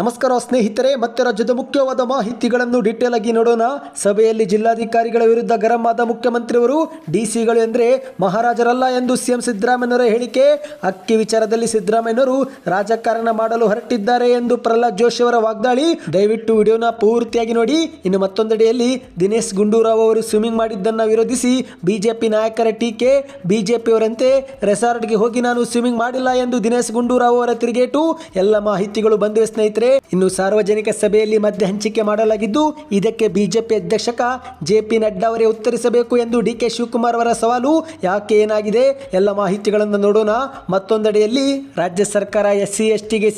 ನಮಸ್ಕಾರ ಸ್ನೇಹಿತರೆ, ಮತ್ತೆ ರಾಜ್ಯದ ಮುಖ್ಯವಾದ ಮಾಹಿತಿಗಳನ್ನು ಡೀಟೇಲ್ ಆಗಿ ನೋಡೋಣ. ಸಭೆಯಲ್ಲಿ ಜಿಲ್ಲಾಧಿಕಾರಿಗಳ ವಿರುದ್ಧ ಗರಂ ಆದ ಮುಖ್ಯಮಂತ್ರಿಯವರು ಡಿಸಿಗಳು ಎಂದರೆ ಮಹಾರಾಜರಲ್ಲ ಎಂದು ಸಿಎಂ ಸಿದ್ದರಾಮಯ್ಯನವರ ಹೇಳಿಕೆ. ಅಕ್ಕಿ ವಿಚಾರದಲ್ಲಿ ಸಿದ್ದರಾಮಯ್ಯನವರು ರಾಜಕಾರಣ ಮಾಡಲು ಹೊರಟಿದ್ದಾರೆ ಎಂದು ಪ್ರಹ್ಲಾದ್ ಜೋಶಿ ಅವರ ವಾಗ್ದಾಳಿ. ದಯವಿಟ್ಟು ವಿಡಿಯೋನ ಪೂರ್ತಿಯಾಗಿ ನೋಡಿ. ಇನ್ನು ಮತ್ತೊಂದೆಡೆಯಲ್ಲಿ ದಿನೇಶ್ ಗುಂಡೂರಾವ್ ಅವರು ಸ್ವಿಮ್ಮಿಂಗ್ ಮಾಡಿದ್ದನ್ನು ವಿರೋಧಿಸಿ ಬಿಜೆಪಿ ನಾಯಕರ ಟೀಕೆ. ಬಿಜೆಪಿಯವರಂತೆ ರೆಸಾರ್ಟ್ಗೆ ಹೋಗಿ ನಾನು ಸ್ವಿಮ್ಮಿಂಗ್ ಮಾಡಿಲ್ಲ ಎಂದು ದಿನೇಶ್ ಗುಂಡೂರಾವ್ ಅವರ ತಿರುಗೇಟು. ಎಲ್ಲ ಮಾಹಿತಿಗಳು ಬಂದಿವೆ ಸ್ನೇಹಿತರೆ. ಇನ್ನು ಸಾರ್ವಜನಿಕ ಸಭೆಯಲ್ಲಿ ಮಧ್ಯ ಹಂಚಿಕೆ ಮಾಡಲಾಗಿದ್ದು, ಇದಕ್ಕೆ ಬಿಜೆಪಿ ಅಧ್ಯಕ್ಷಕ ಜೆ ಪಿ ನಡ್ಡಾ ಅವರೇ ಉತ್ತರಿಸಬೇಕು ಎಂದು ಡಿ ಕೆ ಶಿವಕುಮಾರ್ ಅವರ ಸವಾಲು. ಯಾಕೆ ಏನಾಗಿದೆ? ಎಲ್ಲ ಮಾಹಿತಿಗಳನ್ನು ನೋಡೋಣ. ಮತ್ತೊಂದೆಡೆಯಲ್ಲಿ ರಾಜ್ಯ ಸರ್ಕಾರ ಎಸ್ ಸಿ ಎಸ್ ಟಿಗೆ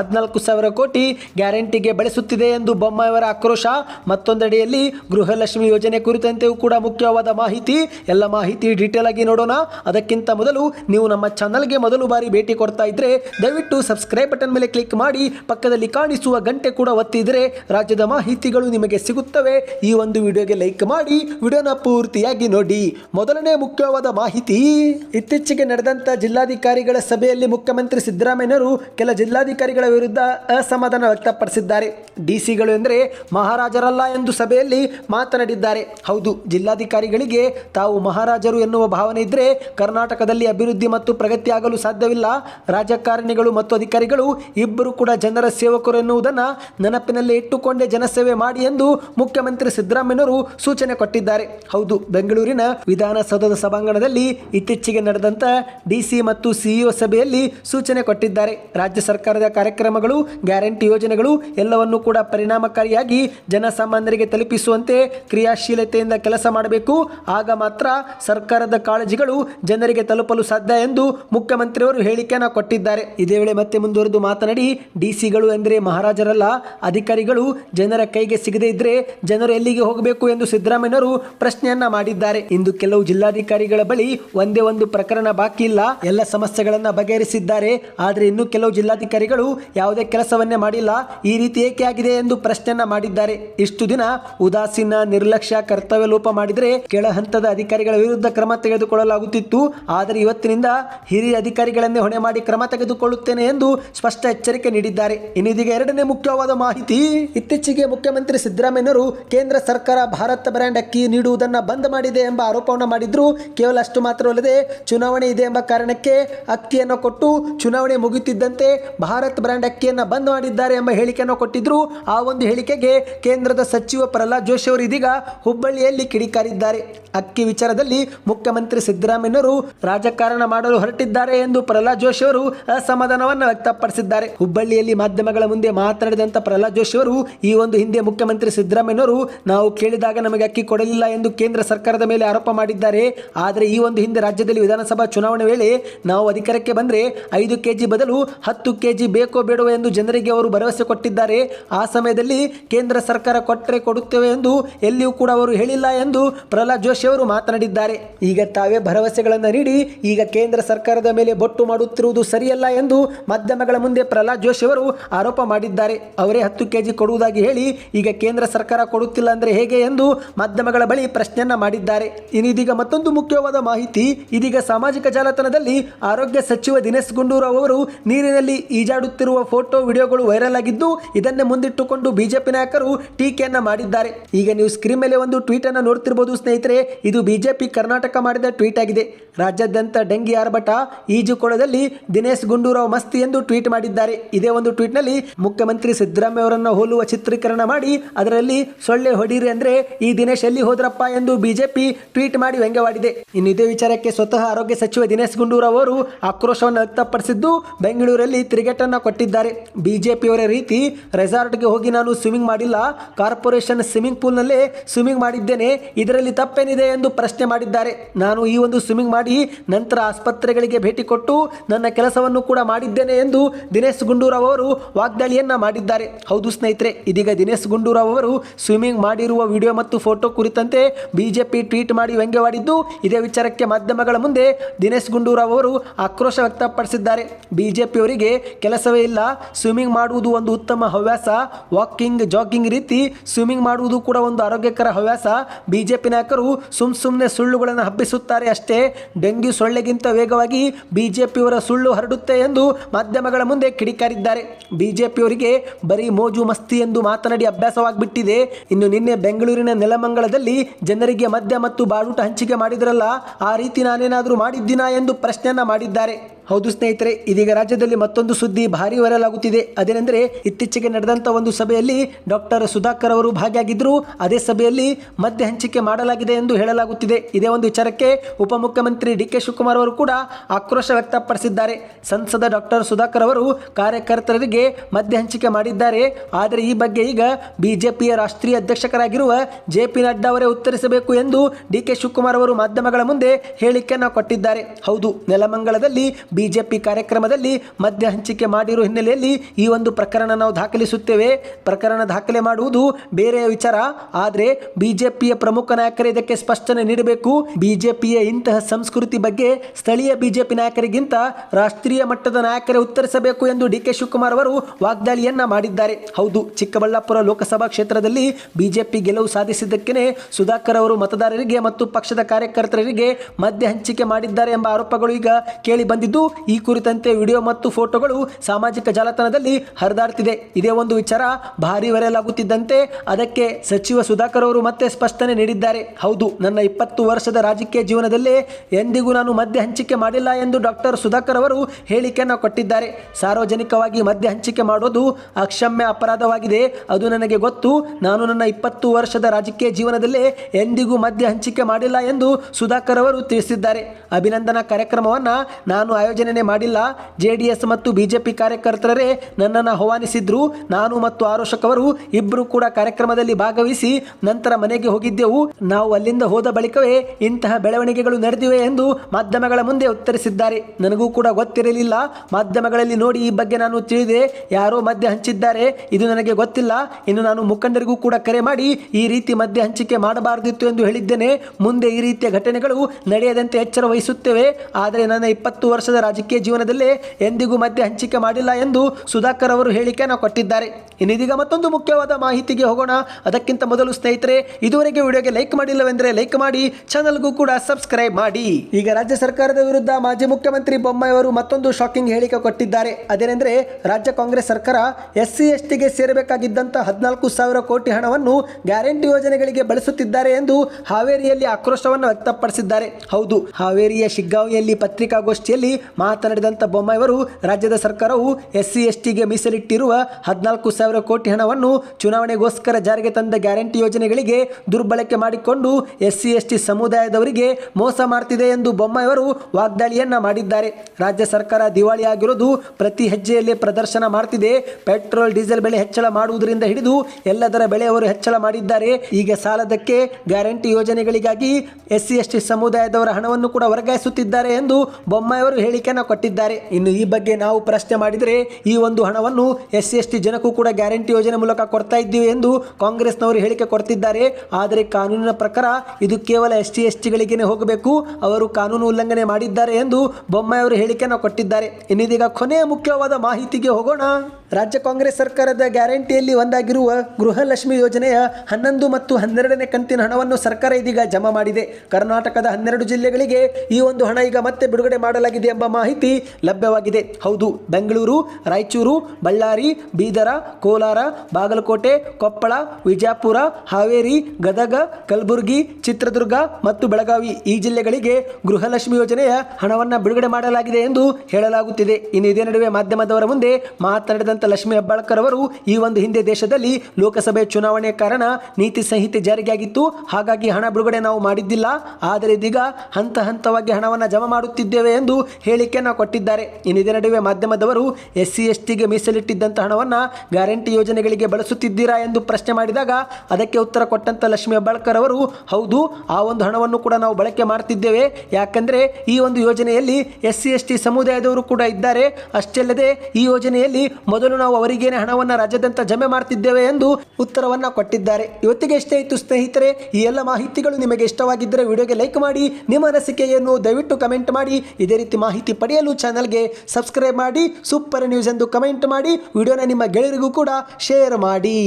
ಹದಿನಾಲ್ಕು ಸಾವಿರ ಕೋಟಿ ಗ್ಯಾರಂಟಿಗೆ ಬಳಸುತ್ತಿದೆ ಎಂದು ಬೊಮ್ಮಾಯಿಯವರ ಆಕ್ರೋಶ. ಮತ್ತೊಂದೆಡೆಯಲ್ಲಿ ಗೃಹಲಕ್ಷ್ಮಿ ಯೋಜನೆ ಕುರಿತಂತೆಯೂ ಕೂಡ ಮುಖ್ಯವಾದ ಮಾಹಿತಿ. ಎಲ್ಲ ಮಾಹಿತಿ ಡೀಟೇಲ್ ಆಗಿ ನೋಡೋಣ. ಅದಕ್ಕಿಂತ ಮೊದಲು ನೀವು ನಮ್ಮ ಚಾನಲ್ಗೆ ಮೊದಲು ಬಾರಿ ಭೇಟಿ ಕೊಡ್ತಾ ಇದ್ರೆ ದಯವಿಟ್ಟು ಸಬ್ಸ್ಕ್ರೈಬ್ ಬಟನ್ ಮೇಲೆ ಕ್ಲಿಕ್ ಮಾಡಿ ಪಕ್ಕದಲ್ಲಿ ಕಾಣಿಸುವ ಗಂಟೆ ಕೂಡ ಒತ್ತಿದರೆ ರಾಜ್ಯದ ಮಾಹಿತಿಗಳು ನಿಮಗೆ ಸಿಗುತ್ತವೆ. ಈ ಒಂದು ವಿಡಿಯೋಗೆ ಲೈಕ್ ಮಾಡಿ. ವಿಡಿಯೋನ ಪೂರ್ತಿಯಾಗಿ ನೋಡಿ. ಮೊದಲನೇ ಮುಖ್ಯವಾದ ಮಾಹಿತಿ. ಇತ್ತೀಚೆಗೆ ನಡೆದಂತ ಜಿಲ್ಲಾಧಿಕಾರಿಗಳ ಸಭೆಯಲ್ಲಿ ಮುಖ್ಯಮಂತ್ರಿ ಸಿದ್ದರಾಮಯ್ಯನವರು ಕೆಲ ಜಿಲ್ಲಾಧಿಕಾರಿಗಳ ವಿರುದ್ಧ ಅಸಮಾಧಾನ ವ್ಯಕ್ತಪಡಿಸಿದ್ದಾರೆ. ಡಿಸಿಗಳು ಎಂದರೆ ಮಹಾರಾಜರಲ್ಲ ಎಂದು ಸಭೆಯಲ್ಲಿ ಮಾತನಾಡಿದ್ದಾರೆ. ಹೌದು, ಜಿಲ್ಲಾಧಿಕಾರಿಗಳಿಗೆ ತಾವು ಮಹಾರಾಜರು ಎನ್ನುವ ಭಾವನೆ ಇದ್ದರೆ ಕರ್ನಾಟಕದಲ್ಲಿ ಅಭಿವೃದ್ಧಿ ಮತ್ತು ಪ್ರಗತಿಯಾಗಲು ಸಾಧ್ಯವಿಲ್ಲ. ರಾಜಕಾರಣಿಗಳು ಮತ್ತು ಅಧಿಕಾರಿಗಳು ಇಬ್ಬರು ಕೂಡ ಜನರ ಸೇವಕರು ಎನ್ನುವುದನ್ನು ನೆನಪಿನಲ್ಲಿ ಇಟ್ಟುಕೊಂಡೇ ಜನಸೇವೆ ಮಾಡಿ ಎಂದು ಮುಖ್ಯಮಂತ್ರಿ ಸಿದ್ದರಾಮಯ್ಯನವರು ಸೂಚನೆ ಕೊಟ್ಟಿದ್ದಾರೆ. ಹೌದು, ಬೆಂಗಳೂರಿನ ವಿಧಾನಸೌಧದ ಸಭಾಂಗಣದಲ್ಲಿ ಇತ್ತೀಚೆಗೆ ನಡೆದಂತ ಡಿಸಿ ಮತ್ತು ಸಿಇಒ ಸಭೆಯಲ್ಲಿ ಸೂಚನೆ ಕೊಟ್ಟಿದ್ದಾರೆ. ರಾಜ್ಯ ಸರ್ಕಾರದ ಕಾರ್ಯಕ್ರಮಗಳು, ಗ್ಯಾರಂಟಿ ಯೋಜನೆಗಳು ಎಲ್ಲವನ್ನೂ ಕೂಡ ಪರಿಣಾಮಕಾರಿಯಾಗಿ ಜನಸಾಮಾನ್ಯರಿಗೆ ತಲುಪಿಸುವಂತೆ ಕ್ರಿಯಾಶೀಲತೆಯಿಂದ ಕೆಲಸ ಮಾಡಬೇಕು. ಆಗ ಮಾತ್ರ ಸರ್ಕಾರದ ಕಾಳಜಿಗಳು ಜನರಿಗೆ ತಲುಪಲು ಸಾಧ್ಯ ಎಂದು ಮುಖ್ಯಮಂತ್ರಿಯವರು ಹೇಳಿಕೆಯನ್ನು ಕೊಟ್ಟಿದ್ದಾರೆ. ಇದೇ ವೇಳೆ ಮತ್ತೆ ಮುಂದುವರೆದು ಮಾತನಾಡಿ ಡಿಸಿಗಳು ಎಂದರೆ ಮಹಾರಾಜರಲ್ಲ, ಅಧಿಕಾರಿಗಳು ಜನರ ಕೈಗೆ ಸಿಗದೇ ಇದ್ರೆ ಜನರು ಎಲ್ಲಿಗೆ ಹೋಗಬೇಕು ಎಂದು ಸಿದ್ದರಾಮಯ್ಯನವರು ಪ್ರಶ್ನೆಯನ್ನ ಮಾಡಿದ್ದಾರೆ. ಇಂದು ಕೆಲವು ಜಿಲ್ಲಾಧಿಕಾರಿಗಳ ಬಳಿ ಒಂದೇ ಒಂದು ಪ್ರಕರಣ ಬಾಕಿ ಇಲ್ಲ. ಎಲ್ಲ ಸಮಸ್ಯೆಗಳನ್ನ ಬಗೆಹರಿಸಿದ್ದಾರೆ. ಆದರೆ ಇನ್ನು ಕೆಲವು ಜಿಲ್ಲಾಧಿಕಾರಿಗಳು ಯಾವುದೇ ಕೆಲಸವನ್ನೇ ಮಾಡಿಲ್ಲ. ಈ ರೀತಿ ಏಕೆ ಆಗಿದೆ ಎಂದು ಪ್ರಶ್ನೆಯನ್ನ ಮಾಡಿದ್ದಾರೆ. ಇಷ್ಟು ದಿನ ಉದಾಸೀನ, ನಿರ್ಲಕ್ಷ್ಯ, ಕರ್ತವ್ಯ ಲೋಪ ಮಾಡಿದರೆ ಕೆಳ ಹಂತದ ಅಧಿಕಾರಿಗಳ ವಿರುದ್ಧ ಕ್ರಮ ತೆಗೆದುಕೊಳ್ಳಲಾಗುತ್ತಿತ್ತು. ಆದರೆ ಇವತ್ತಿನಿಂದ ಹಿರಿಯ ಅಧಿಕಾರಿಗಳನ್ನೇ ಹೊಣೆ ಮಾಡಿ ಕ್ರಮ ತೆಗೆದುಕೊಳ್ಳುತ್ತೇನೆ ಎಂದು ಸ್ಪಷ್ಟ ಎಚ್ಚರಿಕೆ ನೀಡಿದ್ದಾರೆ. ಇನ್ನು ಇದೀಗ ಎರಡನೇ ಮುಖ್ಯವಾದ ಮಾಹಿತಿ. ಇತ್ತೀಚೆಗೆ ಮುಖ್ಯಮಂತ್ರಿ ಸಿದ್ದರಾಮಯ್ಯನವರು ಕೇಂದ್ರ ಸರ್ಕಾರ ಭಾರತ ಬ್ರ್ಯಾಂಡ್ ಅಕ್ಕಿ ನೀಡುವುದನ್ನು ಬಂದ್ ಮಾಡಿದೆ ಎಂಬ ಆರೋಪವನ್ನು ಮಾಡಿದ್ರು. ಕೇವಲ ಅಷ್ಟು ಮಾತ್ರವಲ್ಲದೆ ಚುನಾವಣೆ ಇದೆ ಎಂಬ ಕಾರಣಕ್ಕೆ ಅಕ್ಕಿಯನ್ನು ಕೊಟ್ಟು ಚುನಾವಣೆ ಮುಗಿಯುತ್ತಿದ್ದಂತೆ ಭಾರತ್ ಬ್ರ್ಯಾಂಡ್ ಅಕ್ಕಿಯನ್ನು ಬಂದ್ ಮಾಡಿದ್ದಾರೆ ಎಂಬ ಹೇಳಿಕೆಯನ್ನು ಕೊಟ್ಟಿದ್ರು. ಆ ಒಂದು ಹೇಳಿಕೆಗೆ ಕೇಂದ್ರದ ಸಚಿವ ಪ್ರಹ್ಲಾದ್ ಜೋಶಿ ಅವರು ಇದೀಗ ಹುಬ್ಬಳ್ಳಿಯಲ್ಲಿ ಕಿಡಿಕಾರಿದ್ದಾರೆ. ಅಕ್ಕಿ ವಿಚಾರದಲ್ಲಿ ಮುಖ್ಯಮಂತ್ರಿ ಸಿದ್ದರಾಮಯ್ಯನವರು ರಾಜಕಾರಣ ಮಾಡಲು ಹೊರಟಿದ್ದಾರೆ ಎಂದು ಪ್ರಹ್ಲಾದ್ ಜೋಶಿ ಅವರು ಅಸಮಾಧಾನವನ್ನು ವ್ಯಕ್ತಪಡಿಸಿದ್ದಾರೆ. ಹುಬ್ಬಳ್ಳಿಯಲ್ಲಿ ಮಾಧ್ಯಮಗಳ ಮುಂದೆ ಮಾತನಾಡಿದಂಥ ಪ್ರಹ್ಲಾದ್ ಜೋಶಿ ಅವರು, ಈ ಒಂದು ಹಿಂದೆ ಮುಖ್ಯಮಂತ್ರಿ ಸಿದ್ದರಾಮಯ್ಯನವರು ನಾವು ಕೇಳಿದಾಗ ನಮಗೆ ಅಕ್ಕಿ ಕೊಡಲಿಲ್ಲ ಎಂದು ಕೇಂದ್ರ ಸರ್ಕಾರದ ಮೇಲೆ ಆರೋಪ ಮಾಡಿದ್ದಾರೆ. ಆದರೆ ಈ ಒಂದು ಹಿಂದೆ ರಾಜ್ಯದಲ್ಲಿ ವಿಧಾನಸಭಾ ಚುನಾವಣೆ ವೇಳೆ ನಾವು ಅಧಿಕಾರಕ್ಕೆ ಬಂದರೆ ಐದು ಕೆಜಿ ಬದಲು ಹತ್ತು ಕೆಜಿ ಬೇಕೋ ಬೇಡವೋ ಎಂದು ಜನರಿಗೆ ಅವರು ಭರವಸೆ ಕೊಟ್ಟಿದ್ದಾರೆ. ಆ ಸಮಯದಲ್ಲಿ ಕೇಂದ್ರ ಸರ್ಕಾರ ಕೊಟ್ಟರೆ ಕೊಡುತ್ತೇವೆ ಎಂದು ಎಲ್ಲಿಯೂ ಕೂಡ ಅವರು ಹೇಳಿಲ್ಲ ಎಂದು ಪ್ರಹ್ಲಾದ್ ಜೋಶಿ ಅವರು ಮಾತನಾಡಿದ್ದಾರೆ. ಈಗ ತಾವೇ ಭರವಸೆಗಳನ್ನು ನೀಡಿ, ಈಗ ಕೇಂದ್ರ ಸರ್ಕಾರದ ಮೇಲೆ ಬೊಟ್ಟು ಮಾಡುತ್ತಿರುವುದು ಸರಿಯಲ್ಲ ಎಂದು ಮಾಧ್ಯಮಗಳ ಮುಂದೆ ಪ್ರಹ್ಲಾದ್ ಜೋಶಿ ಅವರು ಆರೋಪ ಮಾಡಿದ್ದಾರೆ. ಅವರೇ ಹತ್ತು ಕೆಜಿ ಕೊಡುವುದಾಗಿ ಹೇಳಿ ಈಗ ಕೇಂದ್ರ ಸರ್ಕಾರ ಕೊಡುತ್ತಿಲ್ಲ ಅಂದರೆ ಹೇಗೆ ಎಂದು ಮಾಧ್ಯಮಗಳ ಬಳಿ ಪ್ರಶ್ನೆಯನ್ನ ಮಾಡಿದ್ದಾರೆ. ಇನ್ನಿದೀಗ ಮತ್ತೊಂದು ಮುಖ್ಯವಾದ ಮಾಹಿತಿ, ಇದೀಗ ಸಾಮಾಜಿಕ ಜಾಲತಾಣದಲ್ಲಿ ಆರೋಗ್ಯ ಸಚಿವ ದಿನೇಶ್ ಗುಂಡೂರಾವ್ ಅವರು ನೀರಿನಲ್ಲಿ ಈಜಾಡುತ್ತಿರುವ ಫೋಟೋ, ವಿಡಿಯೋಗಳು ವೈರಲ್ ಆಗಿದ್ದು ಇದನ್ನೇ ಮುಂದಿಟ್ಟುಕೊಂಡು ಬಿಜೆಪಿ ನಾಯಕರು ಟೀಕೆಯನ್ನ ಮಾಡಿದ್ದಾರೆ. ಈಗ ನೀವು ಸ್ಕ್ರೀನ್ ಮೇಲೆ ಒಂದು ಟ್ವೀಟ್ ಅನ್ನು ನೋಡ್ತಿರಬಹುದು ಸ್ನೇಹಿತರೆ, ಇದು ಬಿಜೆಪಿ ಕರ್ನಾಟಕ ಮಾಡಿದ ಟ್ವೀಟ್ ಆಗಿದೆ. ರಾಜ್ಯಾದ್ಯಂತ ಡೆಂಗಿ ಆರ್ಭಟ, ಈಜುಕೊಳದಲ್ಲಿ ದಿನೇಶ್ ಗುಂಡೂರಾವ್ ಮಸ್ತಿ ಎಂದು ಟ್ವೀಟ್ ಮಾಡಿದ್ದಾರೆ. ಇದೇ ಒಂದು ಟ್ವೀಟ್ನಲ್ಲಿ ಮುಖ್ಯಮಂತ್ರಿ ಸಿದ್ದರಾಮಯ್ಯ ಅವರನ್ನು ಹೋಲುವ ಚಿತ್ರೀಕರಣ ಮಾಡಿ, ಅದರಲ್ಲಿ ಸೊಳ್ಳೆ ಹೊಡೀರಿ ಅಂದ್ರೆ ಈ ದಿನೇಶ್ ಎಲ್ಲಿ ಹೋದ್ರಪ್ಪ ಎಂದು ಬಿಜೆಪಿ ಟ್ವೀಟ್ ಮಾಡಿ ವ್ಯಂಗ್ಯವಾಡಿದೆ. ಇನ್ನು ಇದೇ ವಿಚಾರಕ್ಕೆ ಸ್ವತಃ ಆರೋಗ್ಯ ಸಚಿವ ದಿನೇಶ್ ಗುಂಡೂರಾವ್ ಅವರು ಆಕ್ರೋಶವನ್ನು ವ್ಯಕ್ತಪಡಿಸಿದ್ದು, ಬೆಂಗಳೂರಲ್ಲಿ ತಿರುಗೇಟನ್ನು ಕೊಟ್ಟಿದ್ದಾರೆ. ಬಿಜೆಪಿಯವರ ರೀತಿ ರೆಸಾರ್ಟ್ಗೆ ಹೋಗಿ ನಾನು ಸ್ವಿಮ್ಮಿಂಗ್ ಮಾಡಿಲ್ಲ, ಕಾರ್ಪೊರೇಷನ್ ಸ್ವಿಮ್ಮಿಂಗ್ ಪೂಲ್ನಲ್ಲೇ ಸ್ವಿಮ್ಮಿಂಗ್ ಮಾಡಿದ್ದೇನೆ, ಇದರಲ್ಲಿ ತಪ್ಪೇನಿದೆ ಎಂದು ಪ್ರಶ್ನೆ ಮಾಡಿದ್ದಾರೆ. ನಾನು ಈ ಒಂದು ಸ್ವಿಮ್ಮಿಂಗ್ ಮಾಡಿ ನಂತರ ಆಸ್ಪತ್ರೆಗಳಿಗೆ ಭೇಟಿ ಕೊಟ್ಟು ನನ್ನ ಕೆಲಸವನ್ನು ಕೂಡ ಮಾಡಿದ್ದೇನೆ ಎಂದು ದಿನೇಶ್ ಗುಂಡೂರಾವ್ ಅವರು ವಾಗ್ದಾಳಿಯನ್ನ ಮಾಡಿದ್ದಾರೆ. ಹೌದು ಸ್ನೇಹಿತರೆ, ಇದೀಗ ದಿನೇಶ್ ಗುಂಡೂರಾವ್ ಅವರು ಸ್ವಿಮ್ಮಿಂಗ್ ಮಾಡಿರುವ ವಿಡಿಯೋ ಮತ್ತು ಫೋಟೋ ಕುರಿತಂತೆ ಬಿಜೆಪಿ ಟ್ವೀಟ್ ಮಾಡಿ ವ್ಯಂಗ್ಯವಾಡಿದ್ದು, ಇದೇ ವಿಚಾರಕ್ಕೆ ಮಾಧ್ಯಮಗಳ ಮುಂದೆ ದಿನೇಶ್ ಗುಂಡೂರಾವ್ ಅವರು ಆಕ್ರೋಶ ವ್ಯಕ್ತಪಡಿಸಿದ್ದಾರೆ. ಬಿಜೆಪಿಯವರಿಗೆ ಕೆಲಸವೇ ಇಲ್ಲ ಸ್ವಿಮ್ಮಿಂಗ್ ಮಾಡುವುದು ಒಂದು ಉತ್ತಮ ಹವ್ಯಾಸ ವಾಕಿಂಗ್ ಜಾಗಿಂಗ್ ರೀತಿ ಸ್ವಿಮ್ಮಿಂಗ್ ಮಾಡುವುದು ಕೂಡ ಒಂದು ಆರೋಗ್ಯಕರ ಹವ್ಯಾಸ. ಬಿಜೆಪಿ ನಾಯಕರು ಸುಮ್ ಸುಮ್ಮನೆ ಸುಳ್ಳುಗಳನ್ನು ಹಬ್ಬಿಸುತ್ತಾರೆ ಅಷ್ಟೇ. ಡೆಂಗ್ಯೂ ಸೊಳ್ಳೆಗಿಂತ ವೇಗವಾಗಿ ಬಿಜೆಪಿಯವರ ಸುಳ್ಳು ಹರಡುತ್ತೆ ಎಂದು ಮಾಧ್ಯಮಗಳ ಮುಂದೆ ಕಿಡಿಕಾರಿದ್ದಾರೆ. ಬಿಜೆಪಿಯವರಿಗೆ ಬರೀ ಮೋಜು ಮಸ್ತಿ ಎಂದು ಮಾತನಾಡಿ ಅಭ್ಯಾಸವಾಗಿಬಿಟ್ಟಿದೆ. ಇನ್ನು ನಿನ್ನೆ ಬೆಂಗಳೂರಿನ ನೆಲಮಂಗಲದಲ್ಲಿ ಜನರಿಗೆ ಮದ್ಯ ಮತ್ತು ಬಾಡೂಟ ಹಂಚಿಕೆ ಮಾಡಿದ್ರಲ್ಲ, ಆ ರೀತಿ ನಾನೇನಾದರೂ ಮಾಡಿದ್ದೀನಾ ಎಂದು ಪ್ರಶ್ನೆಯನ್ನ ಮಾಡಿದ್ದಾರೆ. ಹೌದು ಸ್ನೇಹಿತರೆ, ಇದೀಗ ರಾಜ್ಯದಲ್ಲಿ ಮತ್ತೊಂದು ಸುದ್ದಿ ಭಾರಿ ವೈರಲ್ ಆಗುತ್ತಿದೆ. ಅದೇನೆಂದರೆ, ಇತ್ತೀಚೆಗೆ ನಡೆದಂಥ ಒಂದು ಸಭೆಯಲ್ಲಿ ಡಾಕ್ಟರ್ ಸುಧಾಕರ್ ಅವರು ಭಾಗಿಯಾಗಿದ್ದರು. ಅದೇ ಸಭೆಯಲ್ಲಿ ಮದ್ಯ ಹಂಚಿಕೆ ಮಾಡಲಾಗಿದೆ ಎಂದು ಹೇಳಲಾಗುತ್ತಿದೆ. ಇದೇ ಒಂದು ವಿಚಾರಕ್ಕೆ ಉಪಮುಖ್ಯಮಂತ್ರಿ ಡಿ ಕೆ ಶಿವಕುಮಾರ್ ಅವರು ಕೂಡ ಆಕ್ರೋಶ ವ್ಯಕ್ತಪಡಿಸಿದ್ದಾರೆ. ಸಂಸದ ಡಾಕ್ಟರ್ ಸುಧಾಕರ್ ಅವರು ಕಾರ್ಯಕರ್ತರಿಗೆ ಮದ್ಯ ಹಂಚಿಕೆ ಮಾಡಿದ್ದಾರೆ. ಆದರೆ ಈ ಬಗ್ಗೆ ಈಗ ಬಿಜೆಪಿಯ ರಾಷ್ಟ್ರೀಯ ಅಧ್ಯಕ್ಷಕರಾಗಿರುವ ಜೆ ಪಿ ನಡ್ಡಾ ಅವರೇ ಉತ್ತರಿಸಬೇಕು ಎಂದು ಡಿ ಕೆ ಶಿವಕುಮಾರ್ ಅವರು ಮಾಧ್ಯಮಗಳ ಮುಂದೆ ಹೇಳಿಕೆಯನ್ನು ಕೊಟ್ಟಿದ್ದಾರೆ. ಹೌದು, ನೆಲಮಂಗಲದಲ್ಲಿ ಬಿಜೆಪಿ ಕಾರ್ಯಕ್ರಮದಲ್ಲಿ ಮಧ್ಯ ಹಂಚಿಕೆ ಮಾಡಿರುವ ಹಿನ್ನೆಲೆಯಲ್ಲಿ ಈ ಒಂದು ಪ್ರಕರಣ ನಾವು ದಾಖಲಿಸುತ್ತೇವೆ. ಪ್ರಕರಣ ದಾಖಲೆ ಮಾಡುವುದು ಬೇರೆಯ ವಿಚಾರ. ಆದರೆ ಬಿಜೆಪಿಯ ಪ್ರಮುಖ ನಾಯಕರು ಇದಕ್ಕೆ ಸ್ಪಷ್ಟನೆ ನೀಡಬೇಕು. ಬಿಜೆಪಿಯ ಇಂತಹ ಸಂಸ್ಕೃತಿ ಬಗ್ಗೆ ಸ್ಥಳೀಯ ಬಿಜೆಪಿ ನಾಯಕರಿಗಿಂತ ರಾಷ್ಟ್ರೀಯ ಮಟ್ಟದ ನಾಯಕರೇ ಉತ್ತರಿಸಬೇಕು ಎಂದು ಡಿ ಕೆ ಶಿವಕುಮಾರ್ ಅವರು ವಾಗ್ದಾಳಿಯನ್ನ ಮಾಡಿದ್ದಾರೆ. ಹೌದು, ಚಿಕ್ಕಬಳ್ಳಾಪುರ ಲೋಕಸಭಾ ಕ್ಷೇತ್ರದಲ್ಲಿ ಬಿಜೆಪಿ ಗೆಲುವು ಸಾಧಿಸಿದ್ದಕ್ಕೇ ಸುಧಾಕರ್ ಅವರು ಮತದಾರರಿಗೆ ಮತ್ತು ಪಕ್ಷದ ಕಾರ್ಯಕರ್ತರಿಗೆ ಮದ್ಯ ಹಂಚಿಕೆ ಮಾಡಿದ್ದಾರೆ ಎಂಬ ಆರೋಪಗಳು ಈಗ ಕೇಳಿ ಬಂದಿದ್ದು, ಈ ಕುರಿತಂತೆ ವಿಡಿಯೋ ಮತ್ತು ಫೋಟೋಗಳು ಸಾಮಾಜಿಕ ಜಾಲತಾಣದಲ್ಲಿ ಹರಿದಾಡ್ತಿದೆ. ಇದೇ ಒಂದು ವಿಚಾರ ಭಾರಿ ವೈರಲ್ ಅದಕ್ಕೆ ಸಚಿವ ಸುಧಾಕರ್ ಅವರು ಮತ್ತೆ ಸ್ಪಷ್ಟನೆ ನೀಡಿದ್ದಾರೆ. ಹೌದು, ನನ್ನ ಇಪ್ಪತ್ತು ವರ್ಷದ ರಾಜಕೀಯ ಜೀವನದಲ್ಲೇ ಎಂದಿಗೂ ನಾನು ಮದ್ಯ ಹಂಚಿಕೆ ಮಾಡಿಲ್ಲ ಎಂದು ಡಾಕ್ಟರ್ ಸುಧಾಕರ್ ಅವರು ಹೇಳಿಕೆಯನ್ನು ಕೊಟ್ಟಿದ್ದಾರೆ. ಸಾರ್ವಜನಿಕವಾಗಿ ಮದ್ಯ ಹಂಚಿಕೆ ಮಾಡೋದು ಅಕ್ಷಮ್ಯ ಅಪರಾಧವಾಗಿದೆ. ಅದು ನನಗೆ ಗೊತ್ತು. ನಾನು ನನ್ನ ಇಪ್ಪತ್ತು ವರ್ಷದ ರಾಜಕೀಯ ಜೀವನದಲ್ಲೇ ಎಂದಿಗೂ ಮದ್ಯ ಹಂಚಿಕೆ ಮಾಡಿಲ್ಲ ಎಂದು ಸುಧಾಕರ್ ಅವರು ತಿಳಿಸಿದ್ದಾರೆ. ಅಭಿನಂದನಾ ಕಾರ್ಯಕ್ರಮವನ್ನು ನಾನು ಆಯೋಜನೆ ಮಾಡಿಲ್ಲ. ಜೆ ಡಿ ಎಸ್ ಮತ್ತು ಬಿಜೆಪಿ ಕಾರ್ಯಕರ್ತರೇ ನನ್ನನ್ನು ಆಹ್ವಾನಿಸಿದ್ರು. ನಾನು ಮತ್ತು ಆರೋಷಕ್ ಅವರು ಇಬ್ಬರು ಕೂಡ ಕಾರ್ಯಕ್ರಮದಲ್ಲಿ ಭಾಗವಹಿಸಿ ನಂತರ ಮನೆಗೆ ಹೋಗಿದ್ದೆವು. ನಾವು ಅಲ್ಲಿಂದ ಹೋದ ಬಳಿಕವೇ ಇಂತಹ ಬೆಳವಣಿಗೆಗಳು ನಡೆದಿವೆ ಎಂದು ಮಾಧ್ಯಮಗಳ ಮುಂದೆ ಉತ್ತರಿಸಿದ್ದಾರೆ. ನನಗೂ ಕೂಡ ಗೊತ್ತಿರಲಿಲ್ಲ. ಮಾಧ್ಯಮಗಳಲ್ಲಿ ನೋಡಿ ಈ ಬಗ್ಗೆ ನಾನು ತಿಳಿದೆ. ಯಾರೋ ಮದ್ಯ ಹಂಚಿದ್ದಾರೆ, ಇದು ನನಗೆ ಗೊತ್ತಿಲ್ಲ. ಇನ್ನು ನಾನು ಮುಖಂಡರಿಗೂ ಕೂಡ ಕರೆ ಮಾಡಿ ಈ ರೀತಿ ಮದ್ಯ ಹಂಚಿಕೆ ಮಾಡಬಾರದಿತ್ತು ಎಂದು ಹೇಳಿದ್ದೇನೆ. ಮುಂದೆ ಈ ರೀತಿಯ ಘಟನೆಗಳು ನಡೆಯದಂತೆ ಎಚ್ಚರ ವಹಿಸುತ್ತೇವೆ. ಆದರೆ ನನ್ನ ಇಪ್ಪತ್ತು ವರ್ಷದ ರಾಜಕೀಯ ಜೀವನದಲ್ಲೇ ಎಂದಿಗೂ ಮದ್ಯ ಹಂಚಿಕೆ ಮಾಡಿಲ್ಲ ಎಂದು ಸುಧಾಕರ್ ಅವರು ಹೇಳಿಕೆಯನ್ನು ಕೊಟ್ಟಿದ್ದಾರೆ. ಇನ್ನಿದೀಗ ಮತ್ತೊಂದು ಮುಖ್ಯವಾದ ಮಾಹಿತಿಗೆ ಹೋಗೋಣ. ಅದಕ್ಕಿಂತ ಮೊದಲು ಸ್ನೇಹಿತರೆ, ಇದುವರೆಗೆ ವಿಡಿಯೋಗೆ ಲೈಕ್ ಮಾಡಿಲ್ಲವೆಂದರೆ ಲೈಕ್ ಮಾಡಿ, ಚಾನಲ್ಗೂ ಕೂಡ ಸಬ್ಸ್ಕ್ರೈಬ್ ಮಾಡಿ. ಈಗ ರಾಜ್ಯ ಸರ್ಕಾರದ ವಿರುದ್ಧ ಮಾಜಿ ಮುಖ್ಯಮಂತ್ರಿ ಬೊಮ್ಮಾಯಿ ಅವರು ಮತ್ತೊಂದು ಶಾಕಿಂಗ್ ಹೇಳಿಕೆ ಕೊಟ್ಟಿದ್ದಾರೆ. ಅದೇನೆಂದರೆ, ರಾಜ್ಯ ಕಾಂಗ್ರೆಸ್ ಸರ್ಕಾರ ಎಸ್ ಸಿ ಎಸ್ ಟಿಗೆ ಸೇರಬೇಕಾಗಿದ್ದಂಥ ಹದಿನಾಲ್ಕು ಸಾವಿರ ಕೋಟಿ ಹಣವನ್ನು ಗ್ಯಾರಂಟಿ ಯೋಜನೆಗಳಿಗೆ ಬಳಸುತ್ತಿದ್ದಾರೆ ಎಂದು ಹಾವೇರಿಯಲ್ಲಿ ಆಕ್ರೋಶವನ್ನು ವ್ಯಕ್ತಪಡಿಸಿದ್ದಾರೆ. ಹೌದು, ಹಾವೇರಿಯ ಶಿಗ್ಗಾವಿಯಲ್ಲಿ ಪತ್ರಿಕಾಗೋಷ್ಠಿಯಲ್ಲಿ ಮಾತನಾಡಿದಂಥ ಬೊಮ್ಮಾಯಿಯವರು, ರಾಜ್ಯದ ಸರ್ಕಾರವು ಎಸ್ ಸಿ ಎಸ್ ಟಿಗೆ ಮೀಸಲಿಟ್ಟಿರುವ ಹದಿನಾಲ್ಕು ಸಾವಿರ ಕೋಟಿ ಹಣವನ್ನು ಚುನಾವಣೆಗೋಸ್ಕರ ಜಾರಿಗೆ ತಂದ ಗ್ಯಾರಂಟಿ ಯೋಜನೆಗಳಿಗೆ ದುರ್ಬಳಕೆ ಮಾಡಿಕೊಂಡು ಎಸ್ ಸಿ ಎಸ್ ಟಿ ಸಮುದಾಯದವರಿಗೆ ಮೋಸ ಮಾಡ್ತಿದೆ ಎಂದು ಬೊಮ್ಮಾಯಿಯವರು ವಾಗ್ದಾಳಿಯನ್ನ ಮಾಡಿದ್ದಾರೆ. ರಾಜ್ಯ ಸರ್ಕಾರ ದಿವಾಳಿಯಾಗಿರುವುದು ಪ್ರತಿ ಹೆಜ್ಜೆಯಲ್ಲಿ ಪ್ರದರ್ಶನ ಮಾಡ್ತಿದೆ. ಪೆಟ್ರೋಲ್, ಡೀಸೆಲ್ ಬೆಲೆ ಹೆಚ್ಚಳ ಮಾಡುವುದರಿಂದ ಹಿಡಿದು ಎಲ್ಲದರ ಬೆಳೆಯವರು ಹೆಚ್ಚಳ ಮಾಡಿದ್ದಾರೆ. ಈಗ ಸಾಲದಕ್ಕೆ ಗ್ಯಾರಂಟಿ ಯೋಜನೆಗಳಿಗಾಗಿ ಎಸ್ ಸಿ ಎಸ್ ಟಿ ಸಮುದಾಯದವರ ಹಣವನ್ನು ಕೂಡ ವರ್ಗಾಯಿಸುತ್ತಿದ್ದಾರೆ ಎಂದು ಬೊಮ್ಮಾಯಿಯವರು ಹೇಳಿಕೆಯನ್ನು ಕೊಟ್ಟಿದ್ದಾರೆ. ಇನ್ನು ಈ ಬಗ್ಗೆ ನಾವು ಪ್ರಶ್ನೆ ಮಾಡಿದರೆ ಈ ಒಂದು ಹಣವನ್ನು ಎಸ್ ಸಿ ಎಸ್ ಟಿ ಜನಕ್ಕೂ ಕೂಡ ಗ್ಯಾರಂಟಿ ಯೋಜನೆ ಮೂಲಕ ಕೊಡ್ತಾ ಇದ್ದೀವಿ ಎಂದು ಕಾಂಗ್ರೆಸ್ನವರು ಹೇಳಿಕೆ ಕೊಡ್ತಿದ್ದಾರೆ. ಆದರೆ ಕಾನೂನಿನ ಪ್ರಕಾರ ಇದು ಕೇವಲ ಎಸ್ ಟಿ ಎಸ್ ಟಿಗಳಿಗೇನೆ ಹೋಗಬೇಕು. ಅವರು ಕಾನೂನು ಉಲ್ಲಂಘನೆ ಮಾಡಿದ್ದಾರೆ ಎಂದು ಬೊಮ್ಮಾಯಿಯವರು ಹೇಳಿಕೆಯನ್ನು ಕೊಟ್ಟಿದ್ದಾರೆ. ಇನ್ನಿದೀಗ ಕೊನೆಯ ಮುಖ್ಯವಾದ ಮಾಹಿತಿಗೆ ಹೋಗೋಣ. ರಾಜ್ಯ ಕಾಂಗ್ರೆಸ್ ಸರ್ಕಾರದ ಗ್ಯಾರಂಟಿಯಲ್ಲಿ ಒಂದಾಗಿರುವ ಗೃಹಲಕ್ಷ್ಮಿ ಯೋಜನೆಯ ಹನ್ನೊಂದು ಮತ್ತು ಹನ್ನೆರಡನೇ ಕಂತಿನ ಹಣವನ್ನು ಸರ್ಕಾರ ಇದೀಗ ಜಮಾ ಮಾಡಿದೆ. ಕರ್ನಾಟಕದ ಹನ್ನೆರಡು ಜಿಲ್ಲೆಗಳಿಗೆ ಈ ಒಂದು ಹಣ ಈಗ ಮತ್ತೆ ಬಿಡುಗಡೆ ಮಾಡಲಾಗಿದೆ ಎಂಬ ಮಾಹಿತಿ ಲಭ್ಯವಾಗಿದೆ. ಹೌದು, ಬೆಂಗಳೂರು, ರಾಯಚೂರು, ಬಳ್ಳಾರಿ, ಬೀದರ, ಕೋಲಾರ, ಬಾಗಲಕೋಟೆ, ಕೊಪ್ಪಳ ವಿಜಯಪುರ ಹಾವೇರಿ, ಗದಗ, ಕಲಬುರಗಿ, ಚಿತ್ರದುರ್ಗ ಮತ್ತು ಬೆಳಗಾವಿ ಈ ಜಿಲ್ಲೆಗಳಿಗೆ ಗೃಹಲಕ್ಷ್ಮಿ ಯೋಜನೆಯ ಹಣವನ್ನು ಬಿಡುಗಡೆ ಮಾಡಲಾಗಿದೆ ಎಂದು ಹೇಳಲಾಗುತ್ತಿದೆ. ಇನ್ನು ಇದೇ ನಡುವೆ ಮಾಧ್ಯಮದವರ ಮುಂದೆ ಮಾತನಾಡಿದಂಥ ಲಕ್ಷ್ಮಿ ಹೆಬ್ಬಾಳ್ಕರ್ ಅವರು ಈ ಒಂದು ಹಿಂದೆ ದೇಶದಲ್ಲಿ ಲೋಕಸಭೆ ಚುನಾವಣೆಯ ಕಾರಣ ನೀತಿ ಸಂಹಿತೆ ಜಾರಿಯಾಗಿತ್ತು. ಹಾಗಾಗಿ ಹಣ ಬಿಡುಗಡೆ ನಾವು ಮಾಡಿದ್ದಿಲ್ಲ. ಆದರೆ ಇದೀಗ ಹಂತ ಹಂತವಾಗಿ ಹಣವನ್ನು ಜಮಾ ಮಾಡುತ್ತಿದ್ದೇವೆ ಎಂದು ಹೇಳಿಕೆಯನ್ನು ಕೊಟ್ಟಿದ್ದಾರೆ. ಇದೇ ನಡುವೆ ಮಾಧ್ಯಮದವರು ಎಸ್ ಸಿ ಎಸ್ ಟಿಗೆ ಮೀಸಲಿಟ್ಟಿದ್ದಂಥ ಹಣವನ್ನು ಗ್ಯಾರಂಟಿ ಯೋಜನೆಗಳಿಗೆ ಬಳಸುತ್ತಿದ್ದೀರಾ ಎಂದು ಪ್ರಶ್ನೆ ಮಾಡಿದಾಗ ಅದಕ್ಕೆ ಉತ್ತರ ಕೊಟ್ಟಂತ ಲಕ್ಷ್ಮಿ ಹೆಬ್ಬಾಳ್ಕರ್ ಅವರು, ಹೌದು, ಆ ಒಂದು ಹಣವನ್ನು ಕೂಡ ನಾವು ಬಳಕೆ ಮಾಡ್ತಿದ್ದೇವೆ. ಯಾಕಂದ್ರೆ ಈ ಒಂದು ಯೋಜನೆಯಲ್ಲಿ ಎಸ್ ಸಿ ಎಸ್ ಟಿ ಸಮುದಾಯದವರು ಕೂಡ ಇದ್ದಾರೆ. ಅಷ್ಟೇ ಅಲ್ಲದೆ ಈ ಯೋಜನೆಯಲ್ಲಿ ಮೊದಲು ನಾವು ಅವರಿಗೇನೆ ಹಣವನ್ನು ರಾಜ್ಯಾದ್ಯಂತ ಜಮೆ ಮಾಡ್ತಿದ್ದೇವೆ ಎಂದು ಉತ್ತರವನ್ನು ಕೊಟ್ಟಿದ್ದಾರೆ. ಇವತ್ತಿಗೆ ಎಷ್ಟೇ ಇತ್ತು ಸ್ನೇಹಿತರೆ, ಈ ಎಲ್ಲ ಮಾಹಿತಿಗಳು ನಿಮಗೆ ಇಷ್ಟವಾಗಿದ್ದರೆ ವಿಡಿಯೋಗೆ ಲೈಕ್ ಮಾಡಿ, ನಿಮ್ಮ ಅನಿಸಿಕೆಯನ್ನು ದಯವಿಟ್ಟು ಕಮೆಂಟ್ ಮಾಡಿ, ಇದೇ ರೀತಿ ಮಾಹಿತಿ ಪಡೆಯಲು ಚಾನಲ್ಗೆ ಸಬ್ಸ್ಕ್ರೈಬ್ ಮಾಡಿ, ಸೂಪರ್ ನ್ಯೂಸ್ ಎಂದು ಕಮೆಂಟ್ ಮಾಡಿ, ವಿಡಿಯೋನ ನಿಮ್ಮ ಗೆಳೆಯರಿಗೂ ಕೂಡ ಶೇರ್ ಮಾಡಿ.